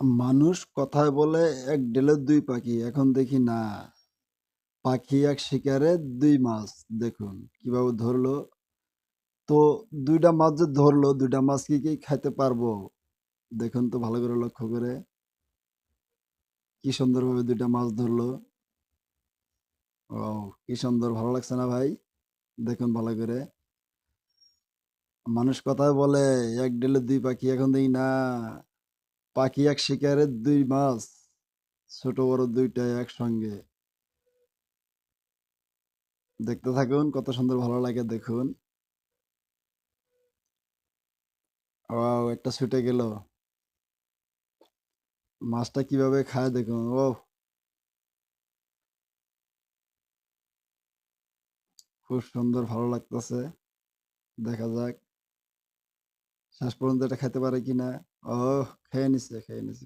মানুষ কথায় বলে এক ঢেলে দুই পাখি, এখন দেখি না। পাখি এক শিকারে দুই মাছ, দেখুন কীভাবে ধরলো। তো দুইটা মাছ যে ধরলো, দুইটা মাছ কি কি খাইতে পারব? দেখুন তো ভালো করে লক্ষ্য করে। কি সুন্দরভাবে দুইটা মাছ ধরলো। ও কি সুন্দর, ভালো লাগছে না ভাই? দেখুন ভালো করে। মানুষ কথায় বলে, এক ঢেলে দুই পাখি, এখন দেখি না। পাখি এক শিকারের দুই মাছ, ছোট বড় দুইটাই একসঙ্গে। দেখতে থাকুন, কত সুন্দর ভালো লাগে দেখুন। ওয়াও, একটা ছুটে গেল। মাছটা কীভাবে খায় দেখুন ও খুব সুন্দর, ভালো লাগতেছে। দেখা যাক। শেষ পর্যন্ত এটা খেতে পারে কিনা? ও খেয়ে নিছে খেয়ে নিছে।